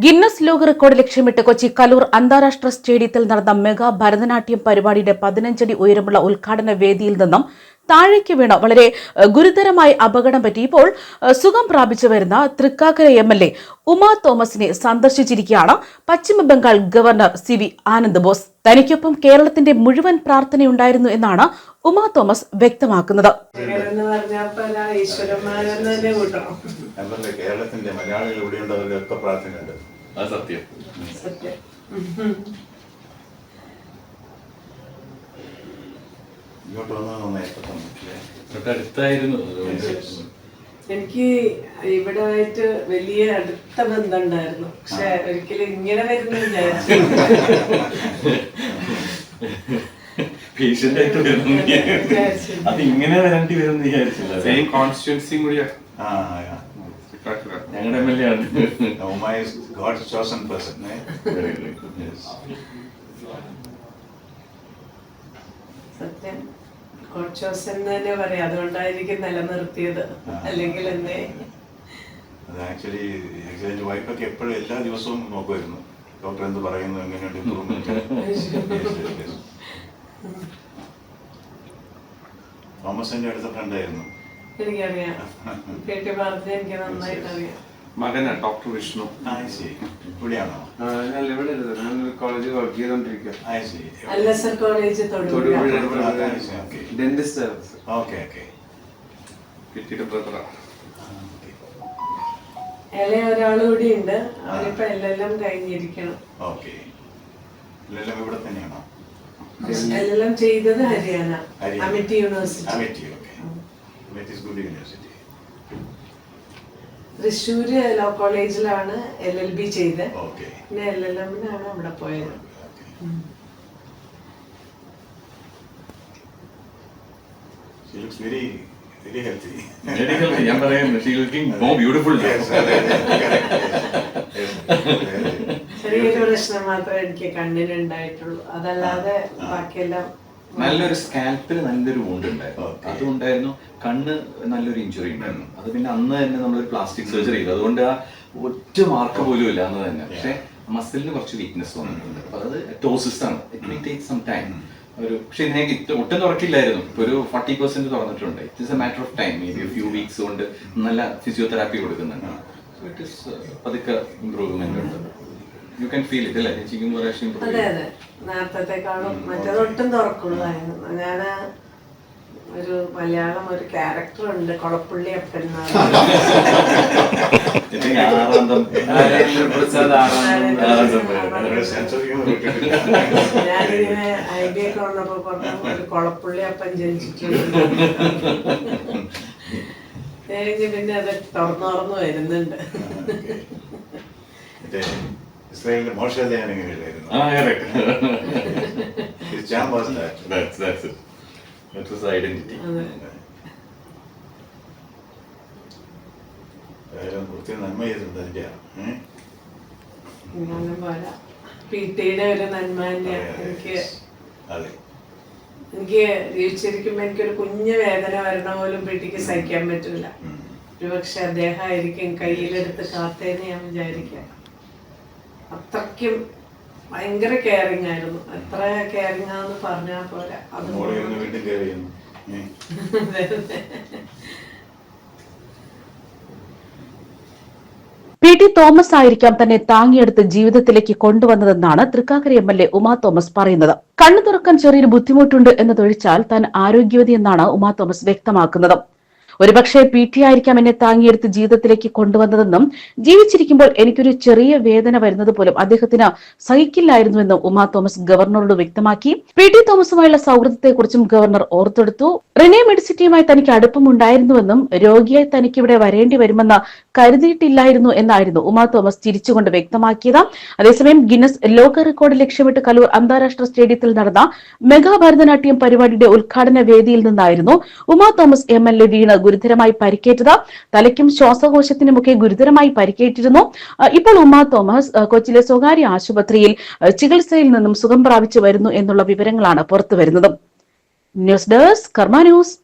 Guinness ലോക record ലക്ഷ്യമിട്ട് കൊച്ചി കലൂർ അന്താരാഷ്ട്ര സ്റ്റേഡിയത്തിൽ നടന്ന മെഗാ ഭരതനാട്യം പരിപാടിയുടെ പതിനഞ്ചടി ഉയരമുള്ള ഉദ്ഘാടന വേദിയിൽ നിന്നും താഴേക്ക് വീണ വളരെ ഗുരുതരമായി അപകടം പറ്റിയപ്പോൾ സുഖം പ്രാപിച്ചു വരുന്ന Thrikkakara M L A Uma തോമസിനെ സന്ദർശിച്ചിരിക്കുകയാണ്. Paschima Bangal governor C V Anand Bose തനിക്കൊപ്പം കേരളത്തിന്റെ മുഴുവൻ പ്രാർത്ഥനയുണ്ടായിരുന്നു എന്നാണ് ഉമാ തോമസ് വ്യക്തമാക്കുന്നത്. കേരളത്തിന്റെ മലയാളികൾ ഇവിടെയുള്ളവർക്കൊക്കെ പ്രാർത്ഥനയുണ്ട്. അത് സത്യം. സത്യം. ഇങ്ങോട്ട് വന്നാൽ നന്നായി? തൊട്ടടുത്തായിരുന്നു എനിക്ക് ഇവിടെ ആയിട്ട് വലിയ അടുത്ത ബന്ധം ഉണ്ടായിരുന്നു പക്ഷെ ഒരിക്കലും ഇങ്ങനെ വരുന്ന അത് ഇങ്ങനെ വരേണ്ടി വരും വിചാരിച്ചില്ല സെയിം കോൺസ്റ്റിറ്റ്യൻസിയും കൂടിയാ. ഞങ്ങളുടെ എം എൽ എ ആണ്? സത്യം. കോച്ചോസൻ എന്ന് തന്നെ പറയാം. അതുകൊണ്ടായിരിക്കും നിലനിർത്തിയത്. അല്ലെങ്കിൽ എന്നെ. ആക്ച്വലി എന്റെ വൈഫൊക്കെ എപ്പോഴും എല്ലാ ദിവസവും നോക്കുമായിരുന്നു. ഡോക്ടർ എന്ത് പറയുന്നു എങ്ങനെയുണ്ട് ഇമ്പ്രൂവ്മെന്റ് തോമസിന്റെ അടുത്ത ഫ്രണ്ടായിരുന്നു എനിക്കറിയാം. കേട്ടി പറഞ്ഞ് എനിക്ക് നന്നായിട്ട് അറിയാം. മകനാ ഡോക്ടർ വിഷ്ണു. ഇവിടെയാണോ? ഞാൻ ഇവിടെ കോളേജിൽ വർക്ക് ചെയ്തോണ്ടിരിക്കുക അല്ല sir college Thodupuzha. Dentist okay okay കിട്ടിയിട്ട് ബ്രദറാ ഇളയ ഒരാളും കൂടി ഉണ്ട് അവനിപ്പോ എല്ലാം കഴിഞ്ഞിരിക്കണം. ഓക്കെ എല്ലാം ഇവിടെ തന്നെയാണോ? എല്ലാം ചെയ്തത് Haryana Haryana. Amity university. Amity okay Amity is good university Thrissur law കോളേജിലാണ് എൽ എൽ ബി ചെയ്തത്. പിന്നെ എൽ എൽ എമ്മിനാണ് അവിടെ പോയത്. She looks very, very healthy. Medical ഞാൻ പറയുന്നു she looking more beautiful Yes, അതെ, അതെ, correct, yes. Yes, ചെറിയൊരു പ്രശ്നം മാത്രമേ എനിക്ക് കണ്ണിന് ഉണ്ടായിട്ടുള്ളൂ അതല്ലാതെ ബാക്കിയെല്ലാം നല്ലൊരു സ്കാൽപ്പിൽ നല്ലൊരു wound ഉണ്ടായിരുന്നു. Okay. അതുണ്ടായിരുന്നു. കണ്ണ് നല്ലൊരു ഇഞ്ചുറി ഉണ്ടായിരുന്നു. അത് പിന്നെ അന്ന് തന്നെ നമ്മളൊരു പ്ലാസ്റ്റിക് സർജറി ചെയ്തു. അതുകൊണ്ട് ആ ഒറ്റ മാർക്ക് പോലും ഇല്ല അന്ന് തന്നെ. പക്ഷെ മസിലിന് കുറച്ച് വീക്ക്നെസ് വന്നിട്ടുണ്ട്. അപ്പൊ അത് ടോസിസ് ആണ്. It will take some time ഒരു പക്ഷെ ഇതിനേക്ക് ഒട്ടും തുറക്കില്ലായിരുന്നു. ഇപ്പൊ ഒരു ഫോർട്ടി പെർസെന്റ് തുറന്നിട്ടുണ്ട്. It is a matter of time may be few weeks കൊണ്ട് നല്ല ഫിസിയോതെറാപ്പി കൊടുക്കുന്നുണ്ട്. സോ is, uh, പതുക്കെ ഇമ്പ്രൂവ്മെന്റ് ഉണ്ട്. യു ക്യാൻ ഫീൽ ഇറ്റ് അല്ലേ? ചേച്ചിക്കും പ്രാവശ്യം improve അതെ. അതെ. നേരത്തെക്കാളും മറ്റേത് ഒട്ടും തുറക്കുള്ളായിരുന്നു ഞാൻ ഒരു മലയാളം ഒരു ക്യാരക്ടർ ഉണ്ട് കൊളപ്പുള്ളി അപ്പൻ. ഞാനിങ്ങനെ ഐഡിയ ഒക്കെ വന്നപ്പോ പറഞ്ഞു ഒരു കൊളപ്പുള്ളി അപ്പൻ ജനിച്ചിട്ടുണ്ട്. പിന്നെ അത് തുറന്നു തുറന്നു വരുന്നുണ്ട്. ഇസ്രായേലിന്റെ മോശ ധ്യാനം അതെ. ഏതായാലും ഒത്തിരി നന്മ ചെയ്തിട്ടുണ്ട് ഒരു എനിക്ക് അതെ. എനിക്ക് എനിക്കൊരു കുഞ്ഞു വേദന വരണ പോലും പീട്ടിക്ക് സഹിക്കാൻ പറ്റൂല. ഒരുപക്ഷെ ഒരുപക്ഷെ അദ്ദേഹമായിരിക്കും കയ്യിലെടുത്ത് കാത്തേന്ന് ഞാൻ വിചാരിക്കാം അത്രയ്ക്കും ഭയങ്കര കെയറിങ് ആയിരുന്നു. എത്ര കെയറിങ് ആന്ന് പറഞ്ഞാൽ പോരാ. അത് ഏഹ്? പി ടി തോമസ് ആയിരിക്കാം തന്നെ താങ്ങിയെടുത്ത് ജീവിതത്തിലേക്ക് കൊണ്ടുവന്നതെന്നാണ് Thrikkakara M L A Uma Thomas പറയുന്നത്. കണ്ണു തുറക്കാൻ ചെറിയൊരു ബുദ്ധിമുട്ടുണ്ട് എന്നതൊഴിച്ചാൽ താൻ ആരോഗ്യവതി എന്നാണ് ഉമാ തോമസ് വ്യക്തമാക്കുന്നത്. ഒരുപക്ഷെ പി ടി ആയിരിക്കാം എന്നെ താങ്ങിയെടുത്ത് ജീവിതത്തിലേക്ക് കൊണ്ടുവന്നതെന്നും ജീവിച്ചിരിക്കുമ്പോൾ എനിക്കൊരു ചെറിയ വേദന വരുന്നത് പോലും അദ്ദേഹത്തിന് സഹിക്കില്ലായിരുന്നുവെന്നും ഉമാ തോമസ് ഗവർണറോട് വ്യക്തമാക്കി. പി ടി തോമസുമായുള്ള സൗഹൃദത്തെക്കുറിച്ചും ഗവർണർ ഓർത്തെടുത്തു. റിനെ മെഡിസിറ്റിയുമായി തനിക്ക് അടുപ്പമുണ്ടായിരുന്നുവെന്നും രോഗിയായി തനിക്ക് ഇവിടെ വരേണ്ടി വരുമെന്ന് കരുതിയിട്ടില്ലായിരുന്നു എന്നായിരുന്നു ഉമാ തോമസ് ചിരിച്ചുകൊണ്ട് വ്യക്തമാക്കിയത്. അതേസമയം ഗിന്നസ് ലോക റെക്കോർഡ് ലക്ഷ്യമിട്ട് കലൂർ അന്താരാഷ്ട്ര സ്റ്റേഡിയത്തിൽ നടന്ന മെഗാ ഭരതനാട്യം പരിപാടിയുടെ ഉദ്ഘാടന വേദിയിൽ നിന്നായിരുന്നു Uma Thomas M L A വീണ് ഗുരുതരമായി പരിക്കേറ്റത്. തലയ്ക്കും ശ്വാസകോശത്തിനുമൊക്കെ ഗുരുതരമായി പരിക്കേറ്റിരുന്നു. ഇപ്പോൾ ഉമ്മ തോമസ് കൊച്ചിയിലെ സ്വകാര്യ ആശുപത്രിയിൽ ചികിത്സയിൽ നിന്നും സുഖം പ്രാപിച്ചു വരുന്നു എന്നുള്ള വിവരങ്ങളാണ് പുറത്തുവരുന്നത് ന്യൂസ് ഡെസ്ക് കർമ്മ ന്യൂസ്.